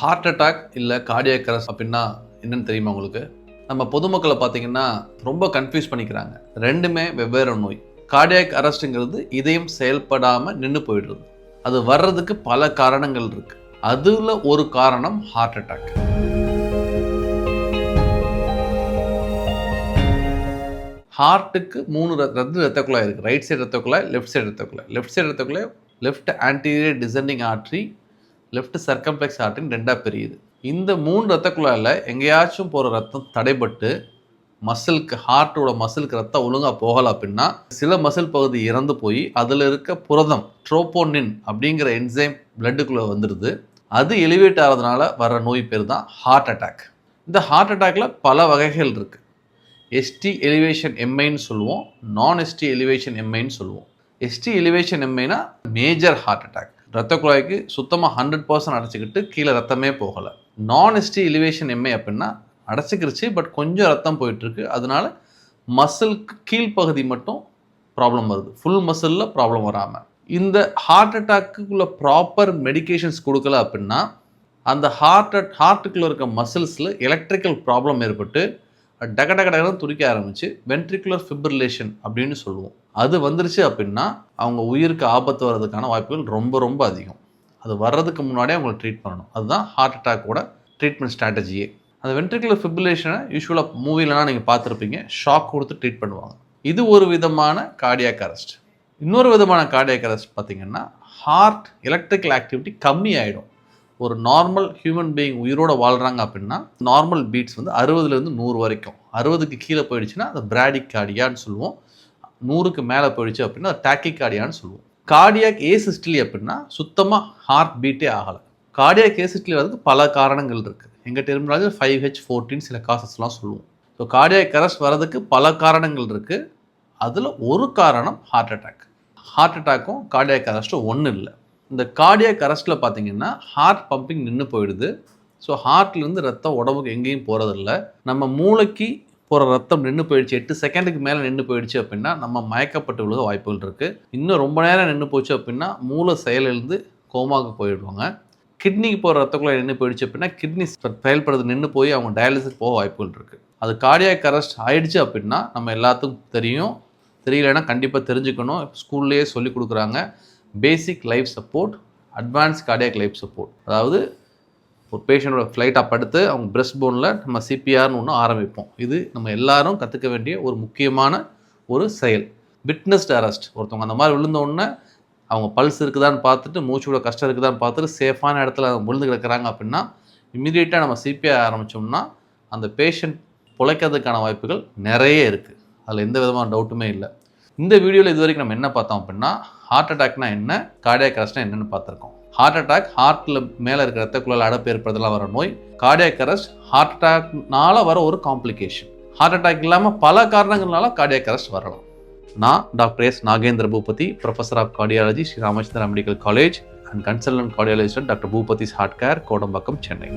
Heart attack இல்லை cardiac arrest அப்படின்னா என்னன்னு தெரியுமா உங்களுக்கு? நம்ம பொதுமக்களை பார்த்தீங்கன்னா ரொம்ப கன்ஃபியூஸ் பண்ணிக்கிறாங்க. ரெண்டுமே வெவ்வேறு நோய். கார்டியாக் அரெஸ்ட்டுங்கிறது இதயம் செயல்படாமல் நின்று போயிடுறது அது வர்றதுக்கு பல காரணங்கள் இருக்கு. அதில் ஒரு காரணம் ஹார்ட் அட்டாக் ஹார்ட்டுக்கு மூணு ரத்த ரெண்டு ரத்த குழாய் இருக்குது ரைட் சைடு ரத்த குழாய் லெஃப்ட் சைடு ரத்த குழாய். லெஃப்ட் சைடு ரத்த குழாய் left anterior descending artery left circumflex ஆர்டின் ரெண்டாக பிரியுது. இந்த மூணு ரத்த குழாயில் எங்கேயாச்சும் போகிற ரத்தம் தடைபட்டு மசிலுக்கு ஹார்ட்டோட மசிலுக்கு ரத்தம் ஒழுங்காக போகலை அப்படின்னா சில மசில் பகுதி இறந்து போய் அதில் இருக்க புரதம் ட்ரோபோனின் அப்படிங்கிற என்சைம் பிளட்டுக்குள்ளே வந்துடுது. அது எலிவேட் ஆகிறதுனால வர நோய் பேர் தான் ஹார்ட் அட்டாக் இந்த ஹார்ட் அட்டாக்ல பல வகைகள் இருக்குது எஸ்டி எலிவேஷன் எம்ஐன்னு சொல்லுவோம் நான் எஸ்டி எலிவேஷன் எம்ஐன்னு சொல்லுவோம். எஸ்டி எலிவேஷன் எம்ஐனா மேஜர் ஹார்ட் அட்டாக் ரத்த குழாய்க்கு சுத்தமாக ஹண்ட்ரட் பர்சன்ட் அடைச்சிக்கிட்டு கீழே ரத்தமே போகலை. நான் எஸ்டி எலிவேஷன் எம்ஏ அப்படின்னா அடைச்சிக்கிருச்சு பட் கொஞ்சம் ரத்தம் போயிட்டுருக்கு. அதனால மசிலுக்கு கீழ்ப்பகுதி மட்டும் ப்ராப்ளம் வருது. ஃபுல் மசிலில் ப்ராப்ளம் வராமல் இந்த ஹார்ட் அட்டாக்குள்ள ப்ராப்பர் மெடிகேஷன்ஸ் கொடுக்கல அப்படின்னா அந்த ஹார்ட் ஹார்ட்டுக்குள்ளே இருக்க மசில்ஸில் எலக்ட்ரிக்கல் ப்ராப்ளம் ஏற்பட்டு டக டக துடிக்க ஆரம்பிச்சு வென்ட்ரிகுலர் ஃபிப்ரிலேஷன் அப்படின்னு சொல்லுவோம். அது வந்துருச்சு அப்படின்னா அவங்க உயிருக்கு ஆபத்து வர்றதுக்கான வாய்ப்புகள் ரொம்ப ரொம்ப அதிகம். அது வர்றதுக்கு முன்னாடியே அவங்களை ட்ரீட் பண்ணணும். அதுதான் ஹார்ட் அட்டாக்கோட ட்ரீட்மெண்ட் ஸ்ட்ராட்டஜியே அந்த வென்ட்ரிகுலர் ஃபிப்ரிலேஷனை யூஸ்வலாக மூவிலலாம் நீங்கள் பார்த்துருப்பீங்க. ஷாக் கொடுத்து ட்ரீட் பண்ணுவாங்க. இது ஒரு விதமான கார்டியாக் அரெஸ்ட் இன்னொரு விதமான கார்டியாக் அரெஸ்ட் பார்த்திங்கன்னா ஹார்ட் எலக்ட்ரிக்கல் ஆக்டிவிட்டி கம்மி ஆகிடும் ஒரு நார்மல் ஹியூமன் பீயிங் உயிரோட வாழ்கிறாங்க அப்படின்னா நார்மல் பீட்ஸ் வந்து அறுபதுலேருந்து நூறு வரைக்கும். அறுபதுக்கு கீழே போயிடுச்சுன்னா அது பிராடிக் கார்டியான்னு சொல்லுவோம். நூறுக்கு மேலே போயிடுச்சு அப்படின்னா அது டாக்கி கார்டியான்னு சொல்லுவோம் கார்டியாக் ஏசிஸ்டிலி அப்படின்னா சுத்தமாக ஹார்ட் பீட்டே ஆகலை. கார்டியாக் ஏசிஸ்டிலி வரதுக்கு பல காரணங்கள் இருக்குது எங்கள் டெர்மினாலஜி ஃபைவ் ஹெச் ஃபோர்டீன் சில காசஸ்லாம் சொல்லுவோம். ஸோ கார்டியாக் அரெஸ்ட் வரதுக்கு பல காரணங்கள் இருக்குது அதில் ஒரு காரணம் ஹார்ட் அட்டாக் ஹார்ட் அட்டாக்கும் கார்டியாக் அரெஸ்ட்டும் ஒன்றும் இல்லை. இந்த கார்டியாக் அரெஸ்ட்டில் பார்த்தீங்கன்னா ஹார்ட் பம்பிங் நின்று போயிடுது. ஸோ ஹார்ட்லேருந்து ரத்தம் உடம்புக்கு எங்கேயும் போகிறதில்ல நம்ம மூளைக்கு போகிற ரத்தம் நின்று போயிடுச்சு. எட்டு செகண்டுக்கு மேலே நின்று போயிடுச்சு அப்படின்னா நம்ம மயக்கப்பட்டு விழுக வாய்ப்புகள் இருக்குது இன்னும் ரொம்ப நேரம் நின்று போச்சு அப்படின்னா மூளை செயலிழந்து கோமாவுக்கு போயிடுவாங்க. கிட்னிக்கு போகிற ரத்தக்குள்ள நின்று போயிடுச்சு அப்படின்னா கிட்னி செயல்படுறது நின்று போய் அவங்க டயாலிசிஸ் போக வாய்ப்புகள் இருக்குது அது கார்டியாக் அரெஸ்ட் ஆயிடுச்சு அப்படின்னா நம்ம எல்லாத்துக்கும் தெரியும். தெரியலைன்னா கண்டிப்பாக தெரிஞ்சுக்கணும். ஸ்கூல்லேயே சொல்லி கொடுக்குறாங்க. Basic life support advance cardiac life support அதாவது ஒரு பேஷண்ட்டோட ஃப்ளைட்டாக படுத்து அவங்க பிரெஸ்ட் போனில் நம்ம சிபிஆர்னு ஒன்று ஆரம்பிப்போம். இது நம்ம எல்லாரும் கற்றுக்க வேண்டிய ஒரு முக்கியமான ஒரு செயல். விட்னஸ்ட் அரெஸ்ட் ஒருத்தவங்க அந்த மாதிரி விழுந்தோடனே அவங்க பல்ஸ் இருக்குதான்னு பார்த்துட்டு மூச்சோட கஷ்டம் இருக்குதான்னு பார்த்துட்டு சேஃபான இடத்துல அவங்க விழுந்து கிடக்குறாங்க அப்படின்னா இம்மிடியேட்டாக நம்ம சிபிஆர் ஆரம்பித்தோம்னா அந்த பேஷண்ட் பிழைக்கிறதுக்கான வாய்ப்புகள் நிறைய இருக்குது அதில் எந்த விதமான டவுட்டுமே இல்லை. இந்த வீடியோவில் இது வரைக்கும் நம்ம என்ன பார்த்தோம் அப்படின்னா ஹார்ட் அட்டாக்னா என்ன கார்டியாக் அரெஸ்ட்னா என்னென்னு பார்த்துருக்கோம். ஹார்ட் அட்டாக் ஹார்ட்டில் மேலே இருக்கிற ரத்த குழாயில் அடப்பு ஏற்படுறதுலாம் வர நோய் கார்டியாக் அரெஸ்ட் ஹார்ட் அட்டாக்னால வர ஒரு காம்ப்ளிகேஷன் ஹார்ட் அட்டாக் இல்லாமல் பல காரணங்கள்னால கார்டியாக் அரெஸ்ட் வரலாம். நான் doctor S Nagendra Bhoopathy professor of cardiology Shri Ramachandra medical college and consultant கார்டியாலஜிஸ்டன் doctor Bhoopathy's heart care Kodambakkam Chennai.